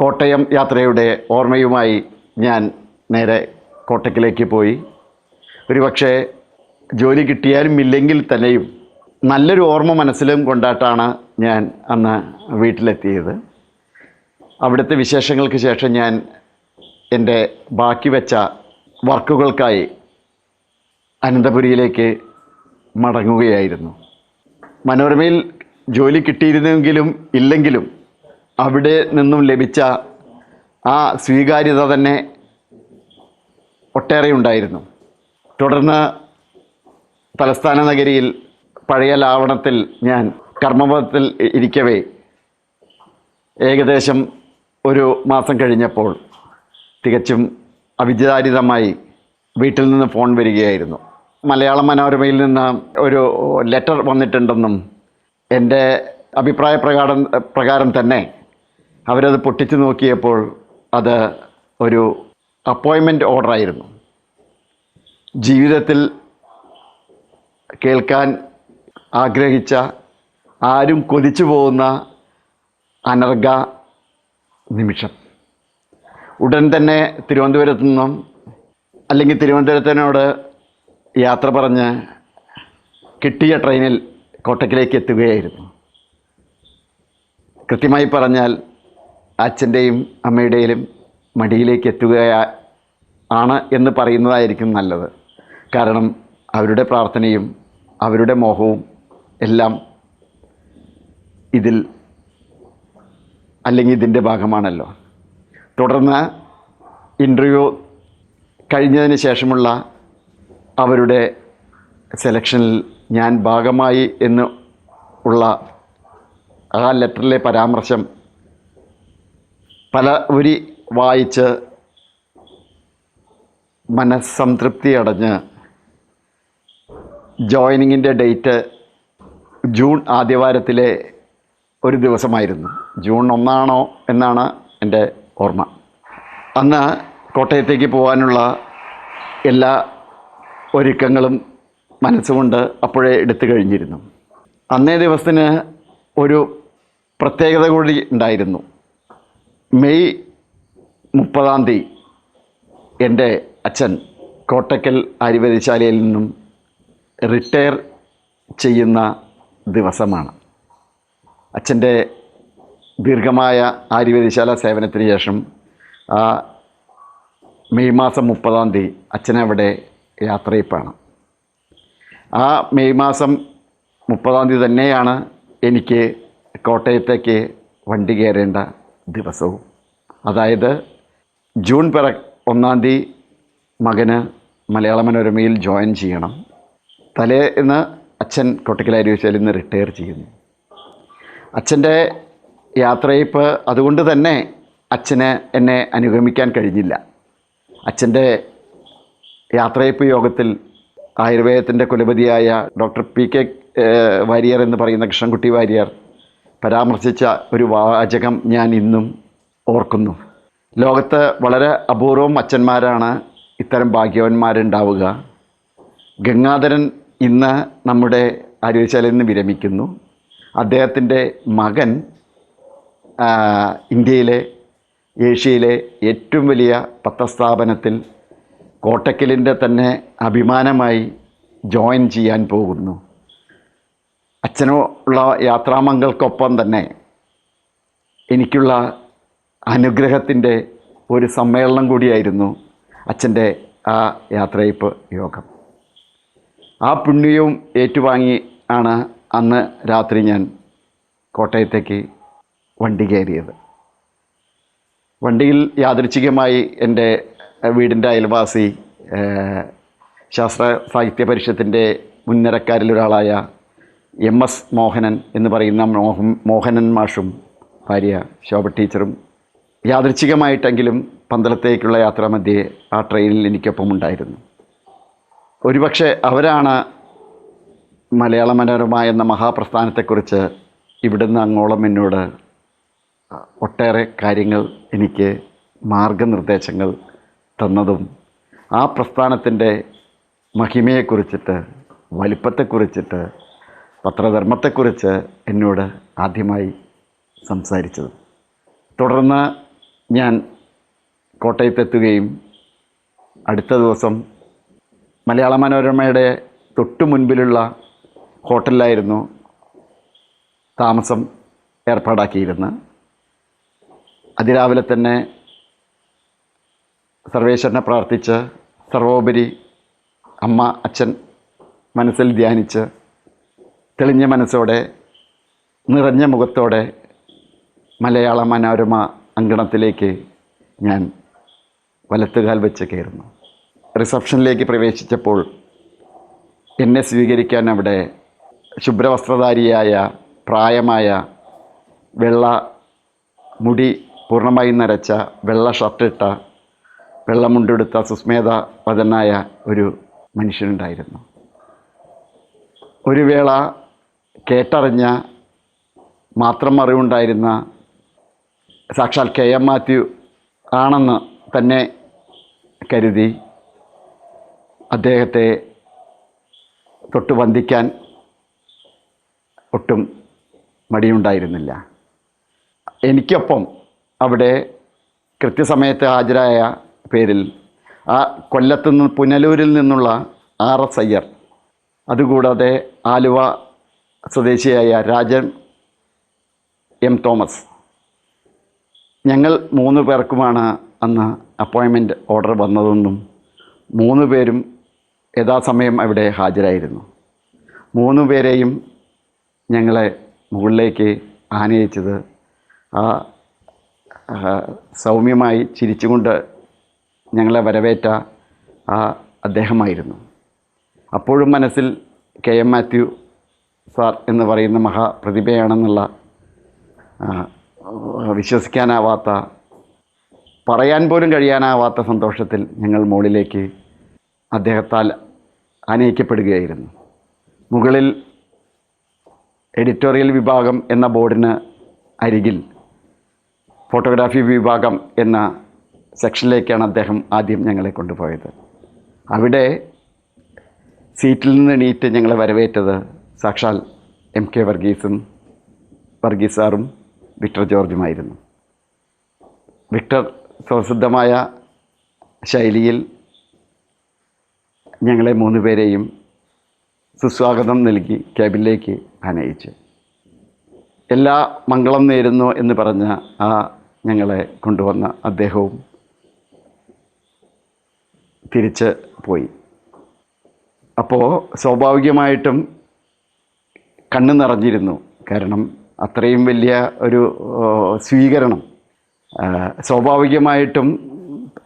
കോട്ടയം യാത്രയുടെ ഓർമ്മയുമായി ഞാൻ നേരെ കോട്ടയ്ക്കിലേക്ക് പോയി. ഒരുപക്ഷെ ജോലി കിട്ടിയാലും ഇല്ലെങ്കിൽ തന്നെയും നല്ലൊരു ഓർമ്മ മനസ്സിലും കൊണ്ടാട്ടാണ് ഞാൻ അന്ന് വീട്ടിലെത്തിയത്. അവിടുത്തെ വിശേഷങ്ങൾക്ക് ശേഷം ഞാൻ എന്റെ ബാക്കി വെച്ച വർക്കുകൾക്കായി അനന്തപുരിയിലേക്ക് മടങ്ങുകയായിരുന്നു. മനോരമയിൽ ജോലി കിട്ടിയിരുന്നെങ്കിലും ഇല്ലെങ്കിലും അവിടെ നിന്നും ലഭിച്ച ആ സ്വീകാര്യത തന്നെ ഒട്ടേറെ ഉണ്ടായിരുന്നു തുടർന്ന് തലസ്ഥാന നഗരിയിൽ പഴയ ലാവണത്തിൽ ഞാൻ കർമ്മപഥത്തിൽ ഇരിക്കവേ ഏകദേശം ഒരു മാസം കഴിഞ്ഞപ്പോൾ തികച്ചും അവിചാരിതമായി വീട്ടിൽ നിന്ന് ഫോൺ വരികയായിരുന്നു. മലയാള മനോരമയിൽ നിന്ന് ഒരു ലെറ്റർ വന്നിട്ടുണ്ടെന്നും എന്റെ അഭിപ്രായ പ്രകാരം പ്രകാരം തന്നെ അവരത് പൊട്ടിച്ചു നോക്കിയപ്പോൾ അത് ഒരു അപ്പോയിൻമെന്റ് ഓർഡറായിരുന്നു ജീവിതത്തിൽ കേൾക്കാൻ ആഗ്രഹിച്ച ആരും കൊതിച്ചു പോകുന്ന അനർഘ നിമിഷം. ഉടൻ തന്നെ തിരുവനന്തപുരത്തു നിന്നും അല്ലെങ്കിൽ തിരുവനന്തപുരത്തിനോട് യാത്ര പറഞ്ഞ് കിട്ടിയ ട്രെയിനിൽ കോട്ടയ്ക്കിലേക്ക് എത്തുകയായിരുന്നു. കൃത്യമായി പറഞ്ഞാൽ അച്ഛന്റെയും അമ്മയുടെയും മടിയിലേക്ക് എത്തുക ആണ് എന്ന് പറയുന്നതായിരിക്കും നല്ലത്. കാരണം അവരുടെ പ്രാർത്ഥനയും അവരുടെ മോഹവും എല്ലാം ഇതിൽ അല്ലെങ്കിൽ ഇതിന്റെ ഭാഗമാണല്ലോ. തുടർന്ന് ഇന്റർവ്യൂ കഴിഞ്ഞതിന് ശേഷമുള്ള അവരുടെ സെലക്ഷനിൽ ഞാൻ ഭാഗമായി എന്ന് ഉള്ള ആ ലെറ്ററിലെ പരാമർശം പല ഒരു വായിച്ച് മനസ്സംതൃപ്തി അടഞ്ഞ് ജോയിനിങ്ങിന്റെ ഡേറ്റ് ജൂൺ ആദ്യവാരത്തിലെ ഒരു ദിവസമായിരുന്നു. ജൂൺ ഒന്നാണോ എന്നാണ് എന്റെ ഓർമ്മ. അന്ന് കോട്ടയത്തേക്ക് പോകാനുള്ള എല്ലാ ഒരുക്കങ്ങളും മനസ്സുകൊണ്ട് അപ്പോഴേ എടുത്തു കഴിഞ്ഞിരുന്നു. അന്നേ ദിവസത്തിന് ഒരു പ്രത്യേകത കൂടി ഉണ്ടായിരുന്നു. മെയ് മുപ്പതാം തീയതി എന്റെ അച്ഛൻ കോട്ടക്കൽ ആയുർവേദശാലയിൽ നിന്നും റിട്ടയർ ചെയ്യുന്ന ദിവസമാണ്. അച്ഛന്റെ ദീർഘമായ ആയുർവേദശാല സേവനത്തിന് ശേഷം മെയ് മാസം മുപ്പതാം തീയതി അച്ഛനവിടെ യാത്രയിപ്പാണ്. ആ മെയ് മാസം മുപ്പതാം തീയതി തന്നെയാണ് എനിക്ക് കോട്ടയത്തേക്ക് വണ്ടി കയറേണ്ട ദിവസവും. അതായത് ജൂൺ പിറ ഒന്നാം തീയതി മകന് മലയാള മനോരമയിൽ ജോയിൻ ചെയ്യണം. തലേന്ന് അച്ഛൻ കൊട്ടിക്കലായി ആയുർവേദശാലയിൽ ഇന്ന് റിട്ടയർ ചെയ്യുന്നു. അച്ഛന്റെ യാത്രയപ്പ് അതുകൊണ്ട് തന്നെ അച്ഛന് എന്നെ അനുഗമിക്കാൻ കഴിഞ്ഞില്ല. അച്ഛന്റെ യാത്രയപ്പ് യോഗത്തിൽ ആയുർവേദത്തിന്റെ കുലപതിയായ ഡോക്ടർ പി കെ വാര്യർ എന്ന് പറയുന്ന കൃഷ്ണൻകുട്ടി വാര്യർ പരാമർശിച്ച ഒരു വാചകം ഞാൻ ഇന്നും ഓർക്കുന്നു. ലോകത്ത് വളരെ അപൂർവം അച്ഛന്മാരാണ് ഇത്തരം ഭാഗ്യവാന്മാരുണ്ടാവുക. ഗംഗാധരൻ ഇന്ന് നമ്മുടെ ആയുർവേദശാലയിൽ നിന്ന് വിരമിക്കുന്നു. അദ്ദേഹത്തിന്റെ മകൻ ഇന്ത്യയിലെ ഏഷ്യയിലെ ഏറ്റവും വലിയ പത്രസ്ഥാപനത്തിൽ കോട്ടക്കലിന്റെ തന്നെ അഭിമാനമായി ജോയിൻ ചെയ്യാൻ പോകുന്നു. അച്ഛനുള്ള യാത്രാമംഗൾക്കൊപ്പം തന്നെ എനിക്കുള്ള അനുഗ്രഹത്തിന്റെ ഒരു സമ്മേളനം കൂടിയായിരുന്നു അച്ഛന്റെ ആ യാത്രയപ്പ് യോഗം. ആ പുണ്യവും ഏറ്റുവാങ്ങി ആണ് അന്ന് രാത്രി ഞാൻ കോട്ടയത്തേക്ക് വണ്ടി കയറിയത്. വണ്ടിയിൽ യാദൃച്ഛികമായി എന്റെ വീടിന്റെ അയൽവാസി ശാസ്ത്ര സാഹിത്യ പരിഷത്തിന്റെ മുൻനിരക്കാരിലൊരാളായ എം എസ് മോഹനൻ എന്ന് പറയുന്ന മോഹനൻ മാഷും ഭാര്യ ശോഭ ടീച്ചറും യാദൃച്ഛികമായിട്ടെങ്കിലും പന്തളത്തേക്കുള്ള യാത്രാമധ്യേ ആ ട്രെയിനിൽ എനിക്കൊപ്പം ഉണ്ടായിരുന്നു. ഒരുപക്ഷെ അവരാണ് മലയാള മനോരമ എന്ന മഹാപ്രസ്ഥാനത്തെക്കുറിച്ച് ഇവിടുന്ന് അങ്ങോളം എന്നോട് ഒട്ടേറെ കാര്യങ്ങൾ എനിക്ക് മാർഗനിർദ്ദേശങ്ങൾ തന്നതും ആ പ്രസ്ഥാനത്തിന്റെ മഹിമയെക്കുറിച്ചിട്ട് വലിപ്പത്തെക്കുറിച്ചിട്ട് പത്രധർമ്മത്തെക്കുറിച്ച് എന്നോട് ആദ്യമായി സംസാരിച്ചത്. തുടർന്ന് ഞാൻ കോട്ടയത്തെത്തുകയും അടുത്ത ദിവസം മലയാള മനോരമയുടെ തൊട്ടു മുൻപിലുള്ള ഹോട്ടലിലായിരുന്നു താമസം ഏർപ്പാടാക്കിയിരുന്നത്. അതിരാവിലെ തന്നെ സർവേശ്വരനെ പ്രാർത്ഥിച്ച് സർവോപരി അമ്മ അച്ഛൻ മനസ്സിൽ ധ്യാനിച്ച് തെളിഞ്ഞ മനസ്സോടെ നിറഞ്ഞ മുഖത്തോടെ മലയാള മനോരമ അങ്കണത്തിലേക്ക് ഞാൻ വലത്തുകാൽ വെച്ച് കയറുന്നു. റിസപ്ഷനിലേക്ക് പ്രവേശിച്ചപ്പോൾ എന്നെ സ്വീകരിക്കാൻ അവിടെ ശുഭ്രവസ്ത്രധാരിയായ പ്രായമായ വെള്ള മുടി പൂർണമായി നരച്ച വെള്ള ഷർട്ടിട്ട വെള്ളമുണ്ടെടുത്ത സുസ്മേത വദനായ ഒരു മനുഷ്യനുണ്ടായിരുന്നു. ഒരു വേള കേട്ടറിഞ്ഞ മാത്രം അറിവുണ്ടായിരുന്ന സാക്ഷാൽ കെ എം മാത്യു ആണെന്ന് തന്നെ കരുതി അദ്ദേഹത്തെ തൊട്ട് വന്ദിക്കാൻ ഒട്ടും മടിയുണ്ടായിരുന്നില്ല. എനിക്കൊപ്പം അവിടെ കൃത്യസമയത്ത് ഹാജരായ പേരിൽ ആ കൊല്ലത്തു നിന്ന് പുനലൂരിൽ നിന്നുള്ള ആർ എസ് അയ്യർ അതുകൂടാതെ ആലുവ സ്വദേശിയായ രാജൻ എം തോമസ്. ഞങ്ങൾ മൂന്ന് പേർക്കുമാണ് അന്ന് അപ്പോയിൻമെന്റ് ഓർഡർ വന്നതെന്നും മൂന്ന് പേരും യഥാസമയം അവിടെ ഹാജരായിരുന്നു. മൂന്ന് പേരെയും ഞങ്ങളെ മുകളിലേക്ക് ആനയിച്ചത് ആ, സൗമ്യമായി ചിരിച്ചുകൊണ്ട് ഞങ്ങളെ വരവേറ്റ ആ അദ്ദേഹമായിരുന്നു. അപ്പോഴും മനസ്സിൽ കെ എം മാത്യു സാർ എന്ന് പറയുന്ന മഹാപ്രതിഭയാണെന്നുള്ള വിശ്വസിക്കാനാവാത്ത പറയാൻ പോലും കഴിയാനാവാത്ത സന്തോഷത്തിൽ ഞങ്ങൾ മുകളിലേക്ക് അദ്ദേഹത്താൽ ആനയിക്കപ്പെടുകയായിരുന്നു മുകളിൽ എഡിറ്റോറിയൽ വിഭാഗം എന്ന ബോർഡിന് അരികിൽ ഫോട്ടോഗ്രാഫി വിഭാഗം എന്ന സെക്ഷനിലേക്കാണ് അദ്ദേഹം ആദ്യം ഞങ്ങളെ കൊണ്ടുപോയത്. അവിടെ സീറ്റിൽ നിന്ന് എണീറ്റ് ഞങ്ങളെ വരവേറ്റത് സാക്ഷാൽ എം കെ വർഗീസും വർഗീസ് സാറും വിക്ടർ ജോർജുമായിരുന്നു. വിക്ടർ സ്വസിദ്ധമായ ശൈലിയിൽ ഞങ്ങളെ മൂന്ന് പേരെയും സുസ്വാഗതം നൽകി ക്യാബിലേക്ക് ആനയിച്ചു. എല്ലാ മംഗളം നേരുന്നു എന്ന് പറഞ്ഞ ആ ഞങ്ങളെ കൊണ്ടുവന്ന അദ്ദേഹവും തിരിച്ച് പോയി. അപ്പോൾ സ്വാഭാവികമായിട്ടും കണ്ണ് നിറഞ്ഞിരുന്നു. കാരണം അത്രയും വലിയ ഒരു സ്വീകരണം. സ്വാഭാവികമായിട്ടും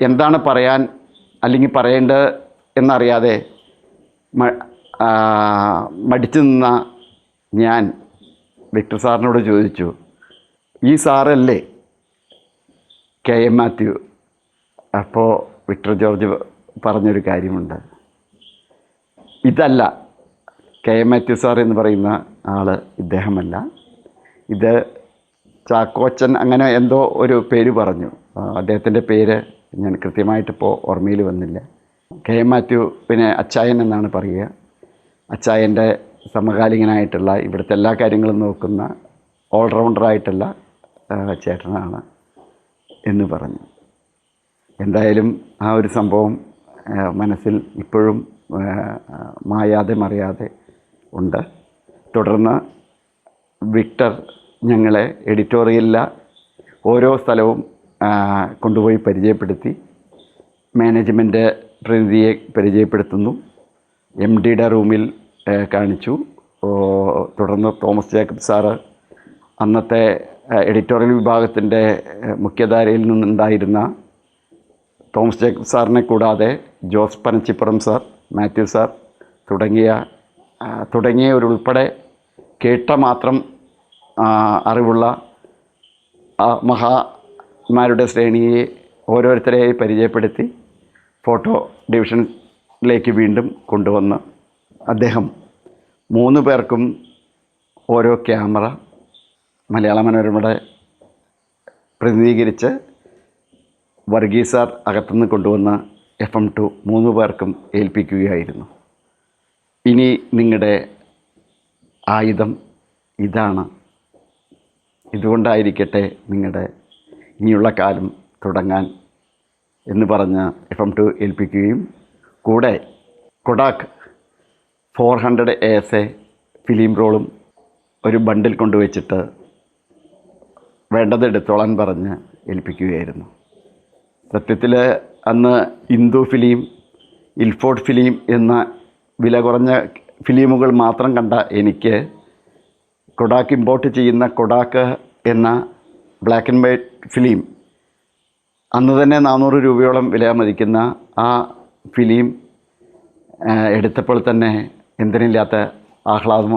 എന്താണ് പറയാൻ അല്ലെങ്കിൽ പറയേണ്ടത് എന്നറിയാതെ മടിച്ചു നിന്ന ഞാൻ വിക്ടർ സാറിനോട് ചോദിച്ചു ഈ സാറല്ലേ കെ. എം. മാത്യു? അപ്പോൾ വിക്ടർ ജോർജ് പറഞ്ഞൊരു കാര്യമുണ്ട്. ഇതല്ല കെ എം മാത്യു സാർ എന്ന് പറയുന്ന ആൾ ഇദ്ദേഹമല്ല. ഇത് ചാക്കോച്ചൻ അങ്ങനെ എന്തോ ഒരു പേര് പറഞ്ഞു. അദ്ദേഹത്തിന്റെ പേര് ഞാൻ കൃത്യമായിട്ടിപ്പോൾ ഓർമ്മയിൽ വന്നില്ല. കെ എം മാത്യു പിന്നെ അച്ചായൻ എന്നാണ് പറയുക. അച്ചായന്റെ സമകാലികനായിട്ടുള്ള ഇവിടുത്തെ എല്ലാ കാര്യങ്ങളും നോക്കുന്ന ഓൾറൗണ്ടറായിട്ടുള്ള ചേട്ടനാണ് എന്ന് പറഞ്ഞു. എന്തായാലും ആ ഒരു സംഭവം മനസ്സിൽ ഇപ്പോഴും മായാതെ മറിയാതെ ഉണ്ട്. തുടർന്ന് വിക്ടർ ഞങ്ങളെ എഡിറ്റോറിയലിലെ ഓരോ സ്ഥലവും കൊണ്ടുപോയി പരിചയപ്പെടുത്തി. മാനേജ്മെന്റ് പ്രതിനിധിയെ പരിചയപ്പെടുത്തുന്നു. എം ഡിയുടെ റൂമിൽ കാണിച്ചു. തുടർന്ന് തോമസ് ജേക്കബ് സാറ് അന്നത്തെ എഡിറ്റോറിയൽ വിഭാഗത്തിന്റെ മുഖ്യധാരയിൽ നിന്നുണ്ടായിരുന്ന തോമസ് ജേക്കബ് സാറിനെ കൂടാതെ Jose Panachippuram sir Mathew sir തുടങ്ങിയ തുടങ്ങിയവരുൾപ്പെടെ കേട്ട മാത്രം അറിവുള്ള മഹാന്മാരുടെ ശ്രേണിയെ ഓരോരുത്തരെയായി പരിചയപ്പെടുത്തി ഫോട്ടോ ഡിവിഷനിലേക്ക് വീണ്ടും കൊണ്ടുവന്ന് അദ്ദേഹം മൂന്ന് പേർക്കും ഓരോ ക്യാമറ മലയാള മനോരമയുടെ പ്രതിനിധീകരിച്ച് വർഗീസാർ അകത്തുനിന്ന് കൊണ്ടുവന്ന എഫ് എം ടു മൂന്ന് പേർക്കും ഏൽപ്പിക്കുകയായിരുന്നു. ഇനി നിങ്ങളുടെ ആയുധം ഇതാണ്. ഇതുകൊണ്ടായിരിക്കട്ടെ നിങ്ങളുടെ ഇനിയുള്ള കാലം തുടങ്ങാൻ എന്ന് പറഞ്ഞ് എഫ് എം ടു ഏൽപ്പിക്കുകയും കൂടെ Kodak four hundred A S A film റോളും ഒരു ബണ്ടിൽ കൊണ്ടുവച്ചിട്ട് വേണ്ടത് എടുത്തോളാൻ പറഞ്ഞ് ഏൽപ്പിക്കുകയായിരുന്നു. സത്യത്തിൽ അന്ന് ഹിന്ദു ഫിലിം ഇൽഫോർഡ് ഫിലിം എന്ന വില കുറഞ്ഞ ഫിലിമുകൾ മാത്രം കണ്ട എനിക്ക് കൊഡാക്ക് ഇമ്പോർട്ട് ചെയ്യുന്ന കൊഡാക്ക് എന്ന ബ്ലാക്ക് ആൻഡ് വൈറ്റ് ഫിലിം അന്ന് തന്നെ നാനൂറ് രൂപയോളം വില മതിക്കുന്ന ആ ഫിലിം എടുത്തപ്പോൾ തന്നെ എന്തിനില്ലാത്ത ആഹ്ലാദം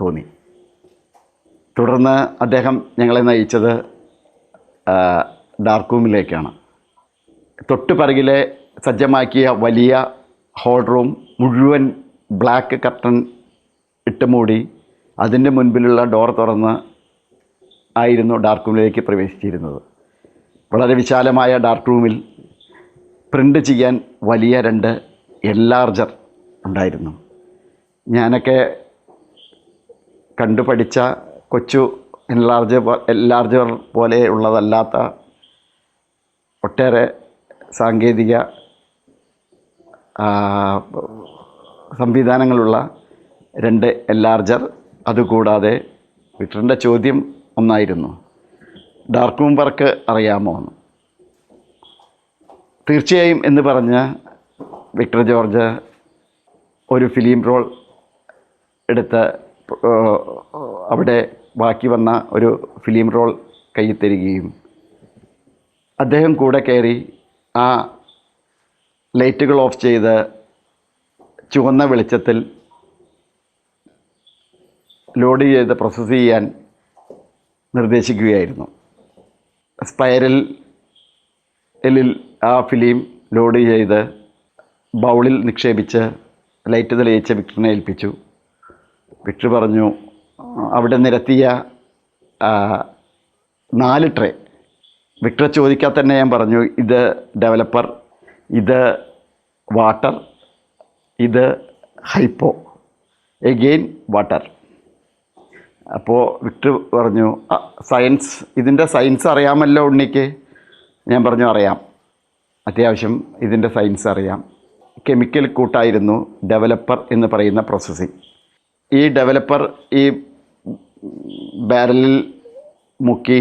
തോന്നി. തുടർന്ന് അദ്ദേഹം ഞങ്ങളെ നയിച്ചത് ഡാർക്ക് റൂമിലേക്കാണ് തൊട്ട് പിറകിലെ സജ്ജമാക്കിയ വലിയ ഹോൾ റൂം മുഴുവൻ ബ്ലാക്ക് കർട്ടൻ ഇട്ട് മൂടി അതിന്റെ മുൻപിലുള്ള ഡോർ തുറന്ന് ആയിരുന്നു ഡാർക്ക് റൂമിലേക്ക് പ്രവേശിച്ചിരുന്നത്. വളരെ വിശാലമായ ഡാർക്ക് റൂമിൽ പ്രിന്റ് ചെയ്യാൻ വലിയ രണ്ട് എൻലാർജർ ഉണ്ടായിരുന്നു. ഞാനൊക്കെ കണ്ടു പഠിച്ച കൊച്ചു എൻലാർജർ എൻലാർജർ പോലെ ഉള്ളതല്ലാത്ത ഒട്ടേറെ സാങ്കേതിക സംവിധാനങ്ങളുള്ള രണ്ട് എൻലാർജർ അതുകൂടാതെ വിക്ടറിന്റെ ചോദ്യം ഒന്നായിരുന്നു. ഡാർക്ക് റൂം വർക്ക് അറിയാമോ എന്ന്. തീർച്ചയായും എന്ന് പറഞ്ഞ് വിക്ടർ ജോർജ് ഒരു ഫിലിം റോൾ എടുത്ത് അവിടെ ബാക്കി വന്ന ഒരു ഫിലിം റോൾ കയ്യിൽ തരികയും അദ്ദേഹം കൂടെ കയറി ആ ലൈറ്റുകൾ ഓഫ് ചെയ്ത് ചുവന്ന വെളിച്ചത്തിൽ ലോഡ് ചെയ്ത് പ്രോസസ്സ് ചെയ്യാൻ നിർദ്ദേശിക്കുകയായിരുന്നു. സ്പൈറൽ എല്ലിൽ ആ ഫിലിം ലോഡ് ചെയ്ത് ബൗളിൽ നിക്ഷേപിച്ച് ലൈറ്റ് തെളിയിച്ച് വിക്ടറിനെ ഏൽപ്പിച്ചു. വിക്ടർ പറഞ്ഞു അവിടെ നിരത്തിയ നാല് ട്രേ. വിക്ടർ ചോദിക്കാതെ തന്നെ ഞാൻ പറഞ്ഞു ഇത് ഡെവലപ്പർ ഇത് വാട്ടർ ഇത് ഹൈപ്പോ എഗെയിൻ വാട്ടർ അപ്പോൾ വിക്ടർ പറഞ്ഞു സയൻസ് ഇതിന്റെ സയൻസ് അറിയാമല്ലോ ഉണ്ണിക്ക്. ഞാൻ പറഞ്ഞു അറിയാം. അത്യാവശ്യം ഇതിന്റെ സയൻസ് അറിയാം. കെമിക്കൽ കൂട്ടായിരുന്നു ഡെവലപ്പർ എന്ന് പറയുന്ന പ്രോസസ്സിങ് ഈ ഡെവലപ്പർ ഈ ബാരലിൽ മുക്കി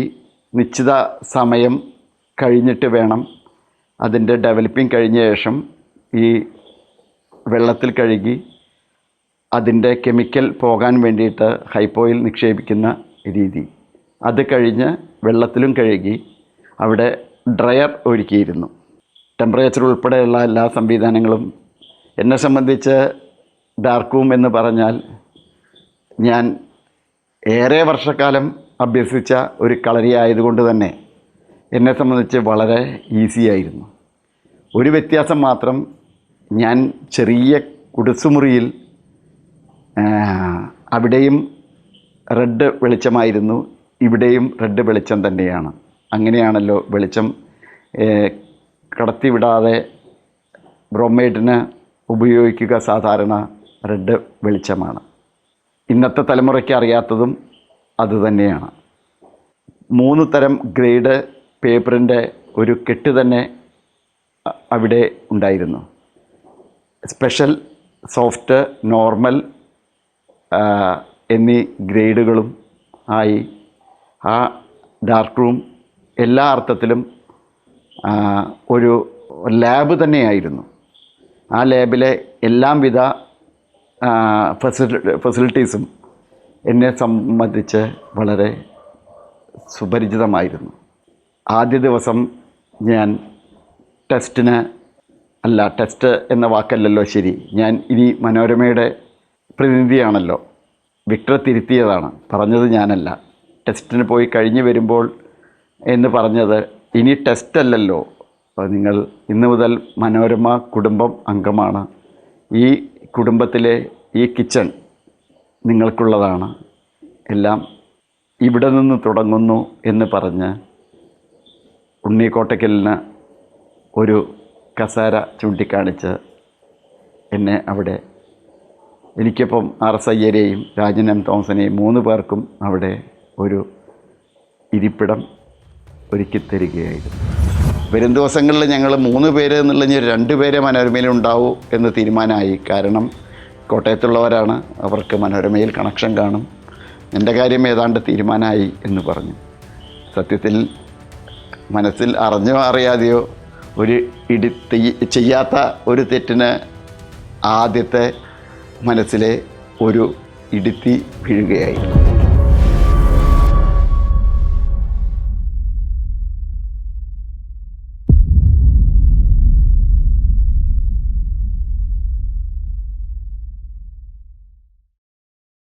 നിശ്ചിത സമയം കഴിഞ്ഞിട്ട് വേണം അതിന്റെ ഡെവലപ്പിംഗ് കഴിഞ്ഞ ശേഷം ഈ വെള്ളത്തിൽ കഴുകി അതിന്റെ കെമിക്കൽ പോകാൻ വേണ്ടിയിട്ട് ഹൈപ്പോയിൽ നിക്ഷേപിക്കുന്ന രീതി. അത് കഴിഞ്ഞ് വെള്ളത്തിലും കഴുകി അവിടെ ഡ്രയർ ഒരുക്കിയിരുന്നു. ടെമ്പറേച്ചർ ഉൾപ്പെടെയുള്ള എല്ലാ സംവിധാനങ്ങളും എന്നെ സംബന്ധിച്ച് ഡാർക്ക് റൂം എന്ന് പറഞ്ഞാൽ ഞാൻ ഏറെ വർഷക്കാലം അഭ്യസിച്ച ഒരു കളരി ആയതുകൊണ്ട് തന്നെ എന്നെ സംബന്ധിച്ച് വളരെ ഈസി ആയിരുന്നു. ഒരു വ്യത്യാസം മാത്രം ഞാൻ ചെറിയ കുടിസുമുറിയിൽ അവിടെയും റെഡ് വെളിച്ചമായിരുന്നു ഇവിടെയും റെഡ് വെളിച്ചം തന്നെയാണ്. അങ്ങനെയാണല്ലോ വെളിച്ചം കടത്തിവിടാതെ ബ്രോമൈഡിന് ഉപയോഗിക്കുക സാധാരണ റെഡ് വെളിച്ചമാണ്. ഇന്നത്തെ തലമുറയ്ക്ക് അറിയാത്തതും അതുതന്നെയാണ് മൂന്ന് തരം ഗ്രേഡ് പേപ്പറിന്റെ ഒരു കെട്ട് തന്നെ അവിടെ ഉണ്ടായിരുന്നു. സ്പെഷ്യൽ സോഫ്റ്റ് നോർമൽ എന്നീ ഗ്രേഡുകളും ആയി ആ ഡാർക്ക് റൂം എല്ലാ അർത്ഥത്തിലും ഒരു ലാബ് തന്നെയായിരുന്നു. ആ ലാബിലെ എല്ലാവിധ ഫെസിലി ഫെസിലിറ്റീസും എന്നെ സംബന്ധിച്ച് വളരെ സുപരിചിതമായിരുന്നു. ആദ്യ ദിവസം ഞാൻ ടെസ്റ്റിന് അല്ല ടെസ്റ്റ് എന്ന വാക്കല്ലല്ലോ ശരി. ഞാൻ ഇനി മനോരമയുടെ പ്രതിനിധിയാണല്ലോ. വിക്ടർ തിരുത്തിയതാണ്. പറഞ്ഞത് ഞാനല്ല. ടെസ്റ്റിന് പോയി കഴിഞ്ഞ് വരുമ്പോൾ എന്ന് പറഞ്ഞത് ഇനി ടെസ്റ്റ് അല്ലല്ലോ. നിങ്ങൾ ഇന്ന് മുതൽ മനോരമ കുടുംബം അംഗമാണ്. ഈ കുടുംബത്തിലെ ഈ കിച്ചൺ നിങ്ങൾക്കുള്ളതാണ്. എല്ലാം ഇവിടെ നിന്ന് തുടങ്ങുന്നു എന്ന് പറഞ്ഞ് ഉണ്ണി കോട്ടയ്ക്കലിന് ഒരു കസാര ചൂണ്ടിക്കാണിച്ച് എന്നെ അവിടെ എനിക്കിപ്പം ആർ എസ് അയ്യരെയും രാജൻ എം തോമസിനെയും മൂന്ന് പേർക്കും അവിടെ ഒരു ഇരിപ്പിടം ഒരുക്കി തരികയായിരുന്നു. വരും ദിവസങ്ങളിൽ ഞങ്ങൾ മൂന്ന് പേര് എന്നുള്ള രണ്ട് പേരെ മനോരമയിൽ ഉണ്ടാവൂ എന്ന് തീരുമാനമായി. കാരണം കോട്ടയത്തുള്ളവരാണ് അവർക്ക് മനോരമയിൽ കണക്ഷൻ കാണും. എന്റെ കാര്യം ഏതാണ്ട് തീരുമാനമായി എന്ന് പറഞ്ഞു. സത്യത്തിൽ മനസ്സിൽ അറിഞ്ഞോ അറിയാതെയോ ഒരു ഇടി ചെയ്യാത്ത ഒരു തെറ്റിന് ആദ്യത്തെ മനസ്സിലെ ഒരു ഇടുത്തി വീഴുകയായിരുന്നു.